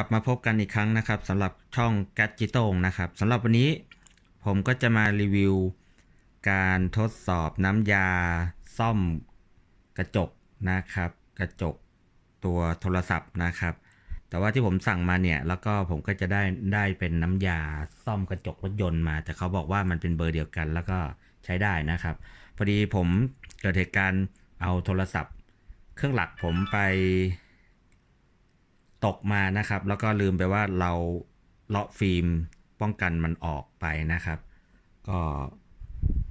กลับมาพบกันอีกครั้งนะครับสำหรับช่อง g a d g e t o n นะครับสำหรับวันนี้ผมก็จะมารีวิว การทดสอบน้ำยาซ่อมกระจกนะครับ กระจกตัวโทรศัพท์นะครับ แต่ว่าที่ผมสั่งมาเนี่ยแล้วก็ผมก็จะได้ได้เป็นน้ำยาซ่อมกระจกรถยนต์มา แต่เขาบอกว่ามันเป็นเบอร์เดียวกัน แล้วก็ใช้ได้นะครับ พอดีผมเกิดเหตุการณ์เอาโทรศัพท์ เครื่องหลักผมไป ตกมานะครับ แล้วก็ลืมไปว่าเราเลาะฟิล์มป้องกันมันออกไปนะครับ ก็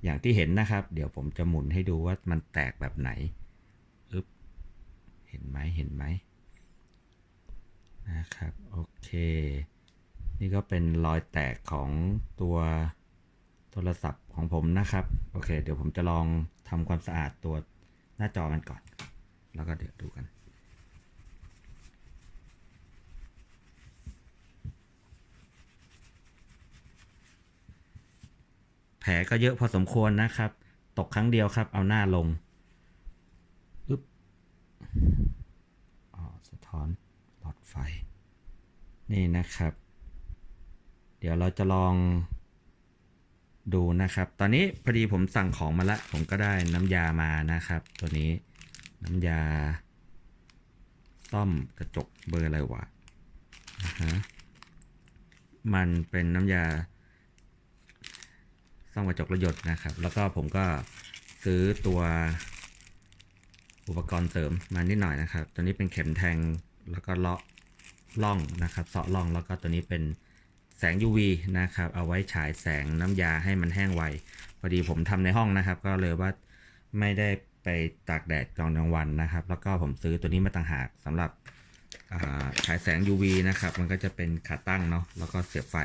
อย่างที่เห็นนะครับ เดี๋ยวผมจะหมุนให้ดูว่ามันแตกแบบไหนอึ๊บเห็นไหมเห็นไหมนะครับโอเค นี่ก็เป็นรอยแตกของตัวโทรศัพท์ของผมนะครับ โอเค เดี๋ยวผมจะลองทำความสะอาดตัวหน้าจอมันก่อน แล้วก็เดี๋ยวดูกัน ลก็เยอะพอสมควรนะครับ ตกครั้งเดียวครับ เอาหน้าลงอึ๊บอ๋อสะท้อนหลอดไฟ นี่นะครับ เดี๋ยวเราจะลองดูนะครับ ตอนนี้พอดีผมสั่งของมาละ ผมก็ได้น้ำยามานะครับ ตัวนี้น้ำยาซ่อมกระจกเบอร์อะไรวะนะฮะมันเป็นน้ำยา ซ่อมกระจกรถยนต์นะครับ แล้วก็ผมก็ซื้อตัวอุปกรณ์เสริมมานิดหน่อยนะครับ ตัวนี้เป็นเข็มแทงแล้วก็เลาะล่องนะครับเสาะล่องแล้วก็ตัวนี้เป็นแสง UV นะครับ เอาไว้ฉายแสงน้ำยาให้มันแห้งไว พอดีผมทำในห้องนะครับ ก็เลยว่าไม่ได้ไปตากแดดกลางกลางวันนะครับ แล้วก็ผมซื้อตัวนี้มาต่างหากสำหรับฉายแสง UV นะครับ มันก็จะเป็นขาตั้งเนาะ แล้วก็เสียบไฟ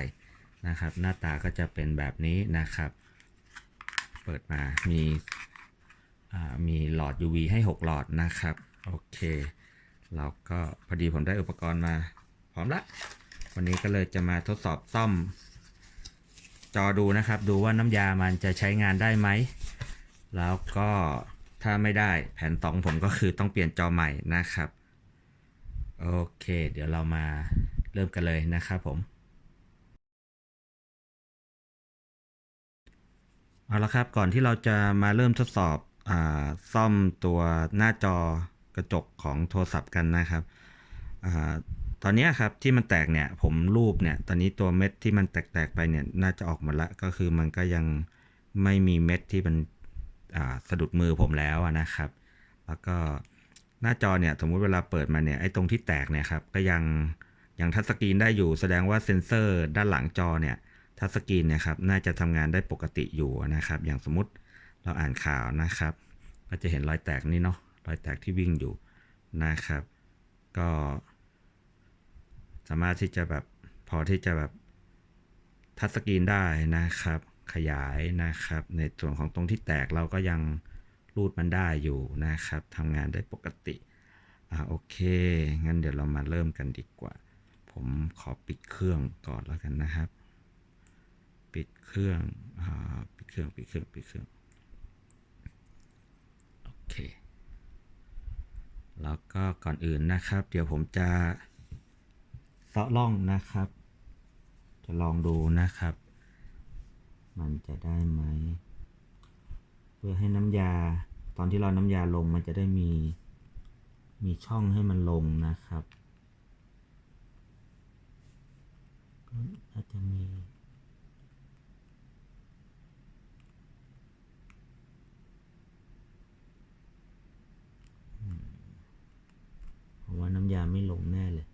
นะครับ หน้าตาก็จะเป็นแบบนี้นะครับ เปิดมา มีอ่ามีหลอด UV ให้ 6 หลอดนะครับ โอเค เราก็พอดีผมได้อุปกรณ์มา พร้อมละ วันนี้ก็เลยจะมาทดสอบซ่อม จอดูนะครับ ดูว่าน้ำยามันจะใช้งานได้ไหม แล้วก็ถ้าไม่ได้แผนสองผมก็คือต้องเปลี่ยนจอใหม่นะครับ โอเค เดี๋ยวเรามาเริ่มกันเลยนะครับผม เอาละครับก่อนที่เราจะมาเริ่มทดสอบอซ่อมตัวหน้าจอกระจกของโทรศัพท์กันนะครับอตอนนี้ครับที่มันแตกเนี่ยผมรูปเนี่ยตอนนี้ตัวเม็ดที่มันแตกๆไปเนี่ยน่าจะออกหมดละก็คือมันก็ยังไม่มีเม็ดที่มันสะดุดมือผมแล้วนะครับ แล้วก็หน้าจอเนี่ยสมมุติเวลาเปิดมาเนี่ยไอ้ตรงที่แตกเนี่ยครับก็ยังยังทัชสกรีนได้อยู่แสดงว่าเซ็นเซอร์ด้านหลังจอเนี่ย ทัชสกรีนเนี่ยครับน่าจะทำงานได้ปกติอยู่นะครับ อย่างสมมติเราอ่านข่าวนะครับ ก็จะเห็นรอยแตกนี่เนาะรอยแตกที่วิ่งอยู่นะครับ ก็สามารถที่จะแบบพอที่จะแบบทัชสกรีนได้นะครับ ขยายนะครับ ในส่วนของตรงที่แตกเราก็ยังรูดมันได้อยู่นะครับทำงานได้ปกติอ่าโอเค งั้นเดี๋ยวเรามาเริ่มกันดีกว่า ผมขอปิดเครื่องก่อนแล้วกันนะครับ ปิดเครื่องอปิดเครื่อง ปิดเครื่อง ปิดเครื่อง โอเค แล้วก็ก่อนอื่นนะครับ เดี๋ยวผมจะเซาะล่องนะครับ จะลองดูนะครับ มันจะได้ไหม เพื่อให้น้ำยา ตอนที่เราน้ำยาลงมันจะได้มี มีช่องให้มันลงนะครับก็อาจจะมีว่าน้ำยาไม่ลงแน่เลย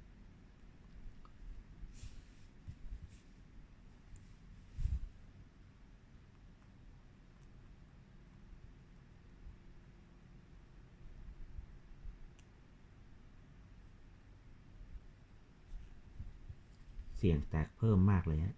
เสี่ยงแตกเพิ่มมากเลยฮะ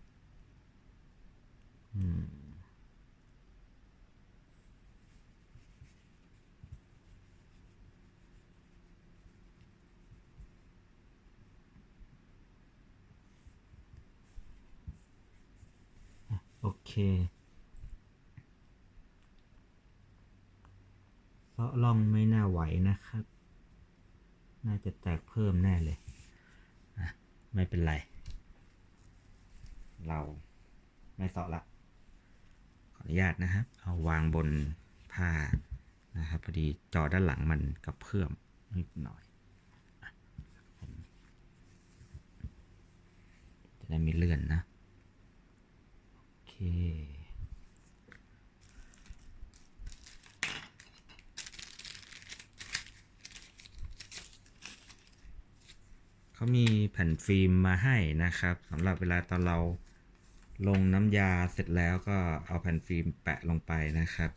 โอเคเพราะล่องไม่น่าไหวนะครับ น่าจะแตกเพิ่มแน่เลย ไม่เป็นไร เราไม่เสาะละ ขออนุญาตนะครับ เอาวางบนผ้านะครับพอดีจอด้านหลังมันกระเพื่อมนิดหน่อย จะได้ม่เลื่อนนะ โอเคเขามีแผ่นฟิล์มมาให้นะครับสำหรับเวลาตอนเรา ลงน้ำยาเสร็จแล้วก็เอาแผ่นฟิล์มแปะลงไปนะครับ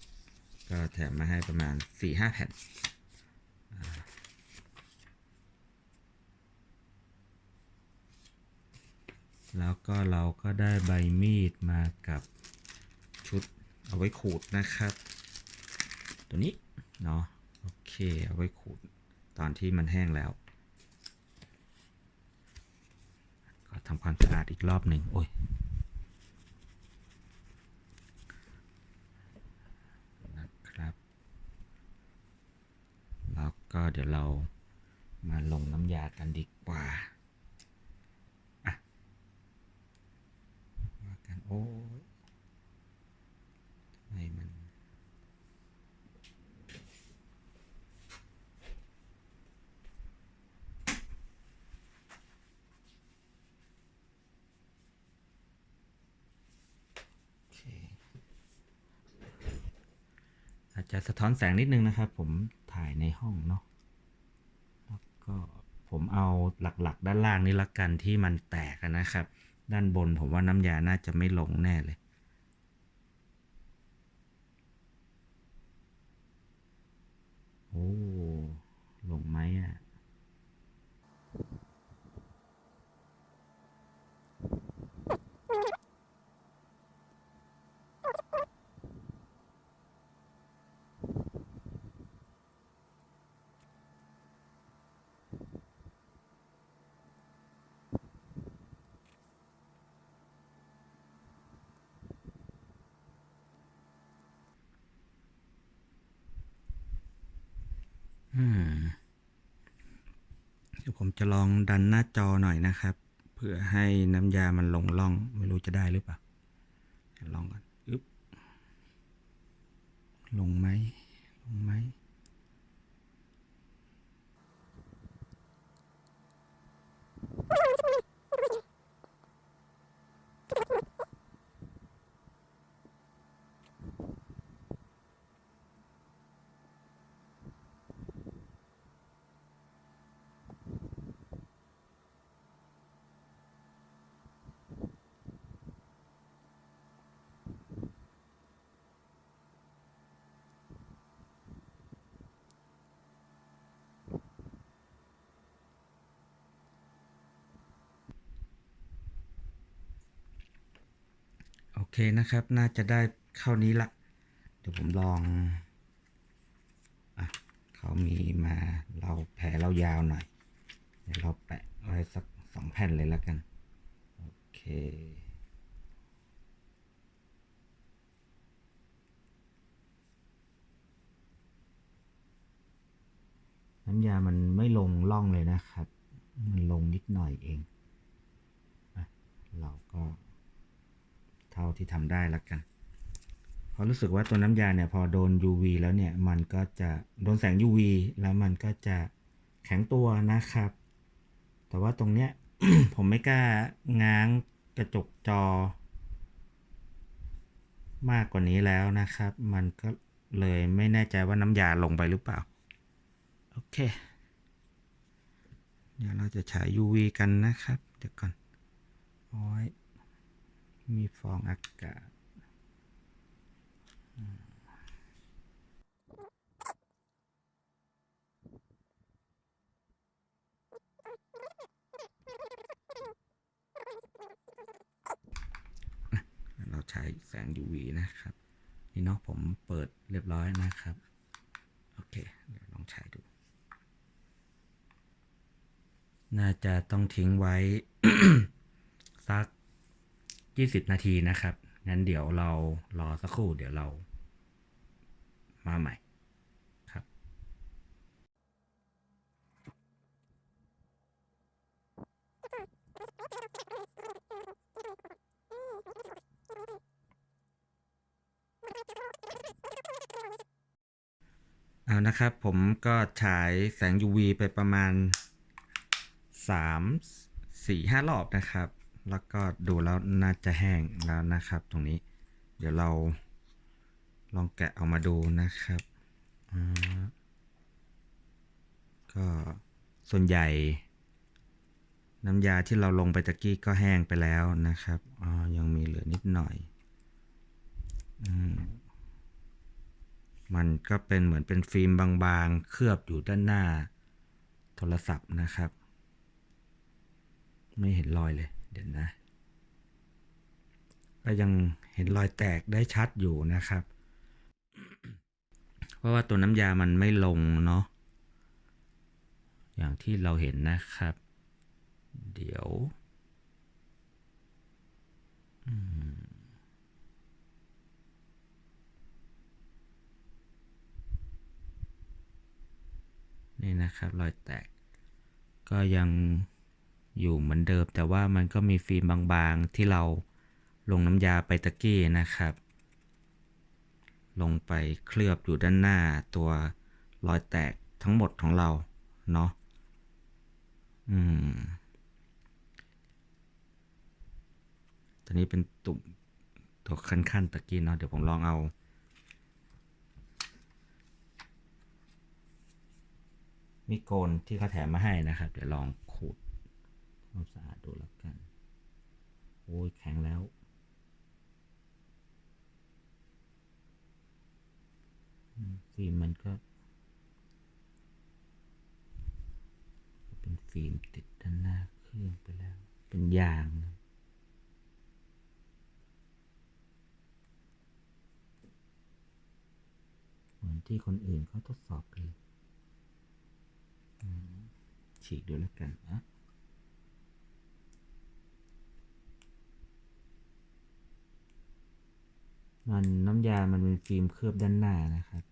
ก็แถมมาให้ประมาณ 4-5 แผ่นแล้วก็เราก็ได้ใบมีดมากับชุดเอาไว้ขูดนะครับ ตัวนี้ เนาะโอเคเอาไว้ขูดตอนที่มันแห้งแล้ว ก็ทำความสะอาดอีกรอบหนึ่งโอ้ย นะครับ แล้ว ก็เดี๋ยวเรามาลงน้ำยากันดีกว่าอะว่ากันโอ้ยทำไมมัน โอเค อา จะสะท้อนแสงนิดนึงนะครับ ผมถ่ายในห้องเนาะแล้วก็ผมเอาหลักๆ ด้านล่างนี่ละกันที่มันแตกนะครับ ด้านบนผมว่าน้ำยาน่าจะไม่ลงแน่เลยโอ้ลงไหมอะ เดี๋ยวผมจะลองดันหน้าจอหน่อยนะครับ เพื่อให้น้ำยามันลงล่อง ไม่รู้จะได้หรือเปล่า ลองก่อนอึ๊บ ลงไหม ลงไหม เคนะครับ น่าจะได้เข้านี้ละ เดี๋ยวผมลองอะเขามีมาเราแผลเรายาวหน่อยเดี๋ยวเราแปะไว้สักสองแผ่นเลยแล้วกัน โอเคน้ำยามันไม่ลงล่องเลยนะครับ มันลงนิดหน่อยเอง เราก็ เท่าที่ทำได้แล้วกันเพราะรู้สึกว่าตัวน้ำยาเนี่ยพอโดน UV แล้วเนี่ยมันก็จะโดนแสง UV แล้วมันก็จะแข็งตัวนะครับ แต่ว่าตรงเนี้ย ผมไม่กล้าง้างกระจกจอ มากกว่านี้แล้วนะครับ มันก็เลยไม่แน่ใจว่าน้ำยาลงไปหรือเปล่า โอเค เดี๋ยวเราจะฉาย UV กันนะครับ เดี๋ยวก่อนโอ้ย มีฟองอากาศ เราใช้แสง UV นะครับ นี่เนาะผมเปิดเรียบร้อยนะครับ โอเค เดี๋ยวลองใช้ดู น่าจะต้องทิ้งไว้ ยี่สิบนาทีนะครับ งั้นเดี๋ยวเรารอสักครู่ เดี๋ยวเรามาใหม่ครับเอานะครับ ผมก็ฉายแสง UV ไปประมาณ 3 4 5 รอบนะครับ แล้วก็ดูแล้วน่าจะแห้งแล้วนะครับ ตรงนี้ เดี๋ยวเราลองแกะออกมาดูนะครับ ก็ส่วนใหญ่ น้ำยาที่เราลงไปตะกี้ก็แห้งไปแล้วนะครับอ๋อยังมีเหลือนิดหน่อยอมมันก็เป็นเหมือนเป็นฟิล์มบางๆ เคลือบอยู่ด้านหน้า โทรศัพท์นะครับ ไม่เห็นรอยเลย เดี๋ยวนะ ก็ยังเห็นรอยแตกได้ชัดอยู่นะครับ เพราะว่าตัวน้ำยามันไม่ลงเนาะ อย่างที่เราเห็นนะครับ เดี๋ยวนี่นะครับรอยแตกก็ยัง อยู่เหมือนเดิม แต่ว่ามันก็มีฟิล์มบางๆ ที่เราลงน้ำยาไปตะกี้นะครับ ลงไปเคลือบอยู่ด้านหน้าตัวรอยแตกทั้งหมดของเราเนาะอืมตอนนี้เป็นตุ่มตัวขั้นๆตะกี้เนาะเดี๋ยวผมลองเอามีโกนที่เขาแถมมาให้นะครับ เดี๋ยวลองขูด ความสะอาดดูแล้วกัน โอ้ยแข็งแล้ว ฟิล์มมันก็ เป็นฟิล์มติดด้านหน้าเครื่องไปแล้ว เป็นยางนะเหมือนที่คนอื่นเขาทดสอบเลยฉีกดูแล้วกันอะ มันน้ำยา มันเป็นฟิล์มเคลือบด้านหน้านะครับ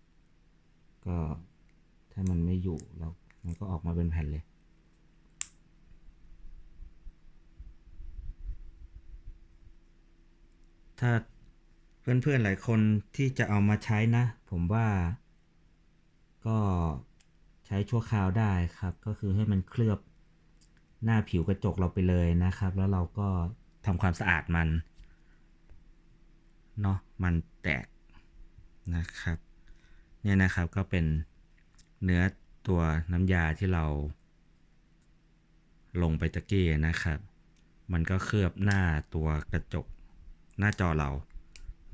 ก็ถ้ามันไม่อยู่เรามันก็ออกมาเป็นแผ่นเลยถ้าเพื่อนๆหลายคนที่จะเอามาใช้นะ ผมว่าก็ใช้ชั่วคราวได้ครับ ก็คือให้มันเคลือบหน้าผิวกระจกเราไปเลยนะครับ แล้วเราก็ทำความสะอาดมัน เนาะ มันแตกนะครับเนี่ยนะครับก็เป็นเนื้อตัวน้ำยาที่เราลงไปตะกี้นะครับ มันก็เคลือบหน้าตัวกระจกหน้าจอเรา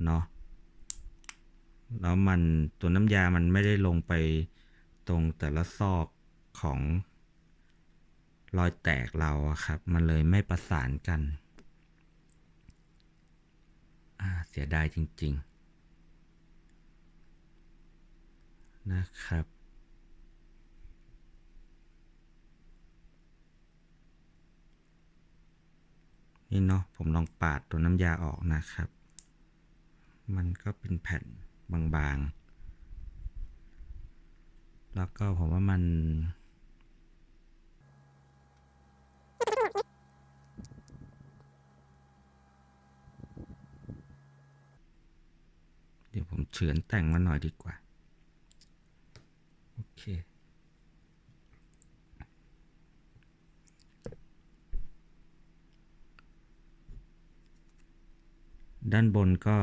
เนาะแล้วมันตัวน้ำยามันไม่ได้ลงไปตรงแต่ละซอกของรอยแตกเราครับ มันเลยไม่ประสานกัน อ่า เสียดายจริง ๆ นะครับ นี่เนาะผมลองปาดตัวน้ำยาออกนะครับ มันก็เป็นแผ่นบางๆ แล้วก็ผมว่ามัน เดี๋ยวผมเฉือนแต่งมาหน่อยดีกว่า โอเค ด้านบนก็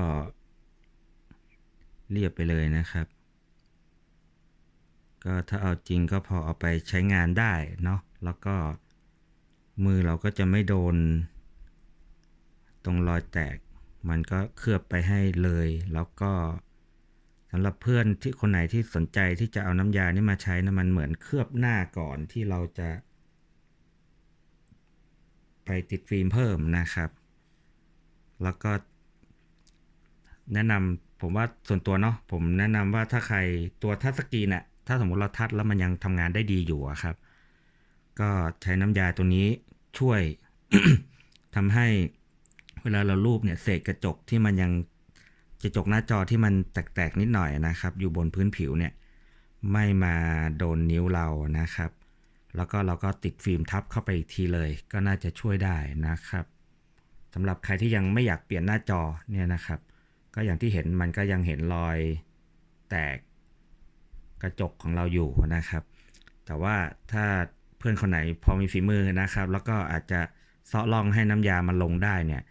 เรียบไปเลยนะครับ ก็ถ้าเอาจริงก็พอเอาไปใช้งานได้เนาะ แล้วก็มือเราก็จะไม่โดน ตรงรอยแตก มันก็เคลือบไปให้เลย แล้วก็ สำหรับเพื่อนที่คนไหนที่สนใจที่จะเอาน้ำยานี่มาใช้นะมันเหมือนเคลือบหน้าก่อนที่เราจะ ไปติดฟิล์มเพิ่มนะครับ แล้วก็แนะนำผมว่าส่วนตัวเนาะผมแนะนำว่าถ้าใครตัวทัชสกรีนอะถ้าสมมติเราทัชแล้วมันยังทำงานได้ดีอยู่ครับ ก็ใช้น้ำยาตัวนี้ช่วยทำให้เวลาเรารูปเนี่ยเศษกระจกที่มันยัง กระจกหน้าจอที่มันแตกๆนิดหน่อยนะครับ อยู่บนพื้นผิวเนี่ยไม่มาโดนนิ้วเรานะครับ แล้วก็เราก็ติดฟิล์มทับเข้าไปอีกทีเลย ก็น่าจะช่วยได้นะครับสำหรับใครที่ยังไม่อยากเปลี่ยนหน้าจอเนี่ยนะครับ ก็อย่างที่เห็นมันก็ยังเห็นรอยแตกกระระจกของเราอยู่นะครับ แต่ว่าถ้าเพื่อนคนไหนพอมีฝีมือนะครับ แล้วก็อาจจะเซาะล่องให้น้ำยามันลงได้เนี่ย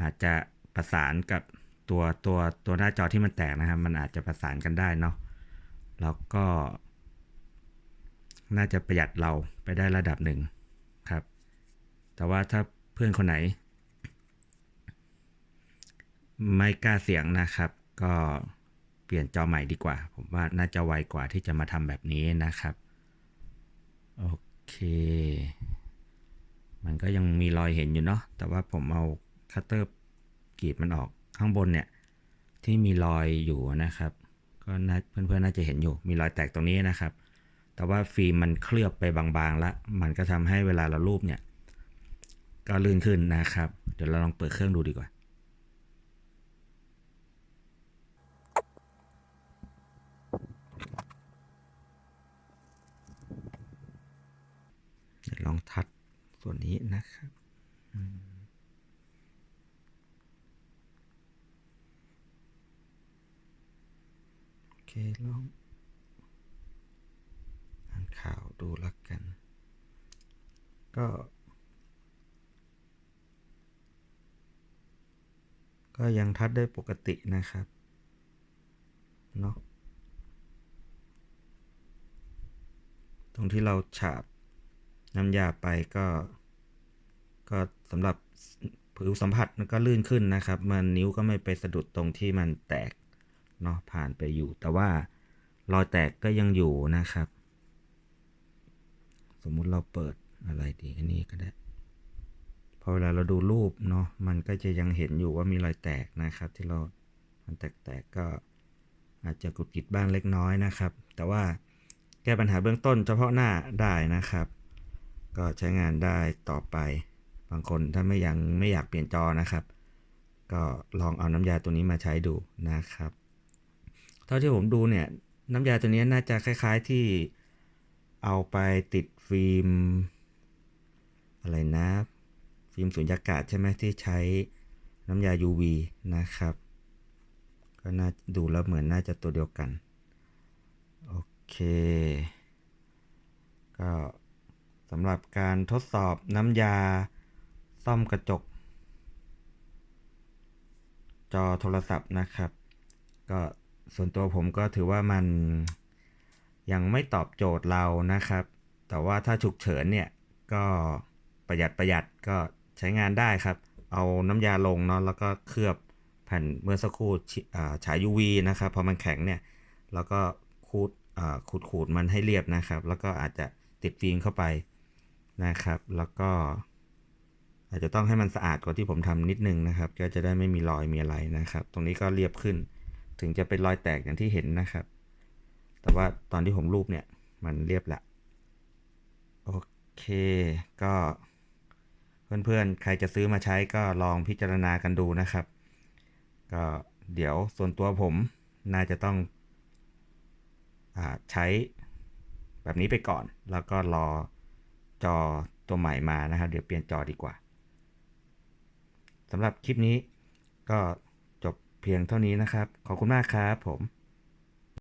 อาจจะประสานกับ ตัวตัวตัวหน้าจอที่มันแตกนะครับ มันอาจจะประสานกันได้เนาะแล้วก็ น่าจะประหยัดเราไปได้ระดับหนึ่งครับ แต่ว่าถ้าเพื่อนคนไหน ไม่กล้าเสี่ยงนะครับ ก็เปลี่ยนจอใหม่ดีกว่า ผมว่าน่าจะไวกว่าที่จะมาทำแบบนี้นะครับ โอเค มันก็ยังมีรอยเห็นอยู่เนาะแต่ว่าผมเอาคัตเตอร์กรีดมันออก ข้างบนเนี่ยที่มีรอยอยู่นะครับ ก็น่าเพื่อนๆน่าจะเห็นอยู่ มีรอยแตกตรงนี้นะครับ แต่ว่าฟิล์มมันเคลือบไปบางๆแล้วมันก็ทำให้เวลาเรารูปเนี่ยก็ลื่นขึ้นนะครับ เดี๋ยวเราลองเปิดเครื่องดูดีกว่าลองทัดส่วนนี้นะครับอืมโอเค ลองอ่านข่าวดูล้วกัน ก็ ก็ยังทัดได้ปกตินะครับ เนาะตรงที่เราฉาบน้ำยาไปก็ ก็สำหรับผิวสัมผัสมันก็ลื่นขึ้นนะครับ มันนิ้วก็ไม่ไปสะดุดตรงที่มันแตก เนาะผ่านไปอยู่ แต่ว่ารอยแตกก็ยังอยู่นะครับ สมมุติเราเปิดอะไรดีอันนี้ก็ได้พอเวลาเราดูรูปเนาะมันก็จะยังเห็นอยู่ว่ามีรอยแตกนะครับ ที่เรามันแตกๆก็อาจจะกุดกิดบ้างเล็กน้อยนะครับ แต่ว่าแก้ปัญหาเบื้องต้นเฉพาะหน้าได้นะครับ ก็ใช้งานได้ต่อไป บางคนถ้าไม่ยังไม่อยากเปลี่ยนจอนะครับ ก็ลองเอาน้ำยาตัวนี้มาใช้ดูนะครับ เท่าที่ผมดูเนี่ย น้ำยาตัวนี้น่าจะคล้าย ๆที่เอาไปติดฟิล์ม อะไรนะ ฟิล์มสุญญากาศใช่ไหมที่ใช้น้ำยา UV นะครับ ก็น่าดูแล้วเหมือนน่าจะตัวเดียวกัน โอเค ก็สำหรับการทดสอบน้ำยาซ่อมกระจก จอโทรศัพท์นะครับ ก็ ส่วนตัวผมก็ถือว่ามันยังไม่ตอบโจทย์เรานะครับ แต่ว่าถ้าฉุกเฉินเนี่ยก็ประหยัดประหยัดก็ใช้งานได้ครับ เอาน้ำยาลงเนาะแล้วก็เคลือบแผ่นเมื่อสักครู่ชิอ่าฉาย UV นะครับพอมันแข็งเนี่ยแล้วก็ขูดขูดขูดมันให้เรียบนะครับ แล้วก็อาจจะติดฟิล์มเข้าไปนะครับ แล้วก็ อาจจะต้องให้มันสะอาดกว่าที่ผมทำนิดนึงนะครับ ก็จะได้ไม่มีรอยมีอะไรนะครับ ตรงนี้ก็เรียบขึ้น ถึงจะเป็นรอยแตกอย่างที่เห็นนะครับ แต่ว่าตอนที่ผมรูปเนี่ยมันเรียบละโอเค ก็เพื่อนๆ ใครจะซื้อมาใช้ก็ลองพิจารณากันดูนะครับ ก็เดี๋ยวส่วนตัวผมน่าจะต้องอใช้แบบนี้ไปก่อน แล้วก็รอจอตัวใหม่มานะครับ เดี๋ยวเปลี่ยนจอดีกว่าสำหรับคลิปนี้ก็ เพียงเท่านี้นะครับ ขอบคุณมากครับผม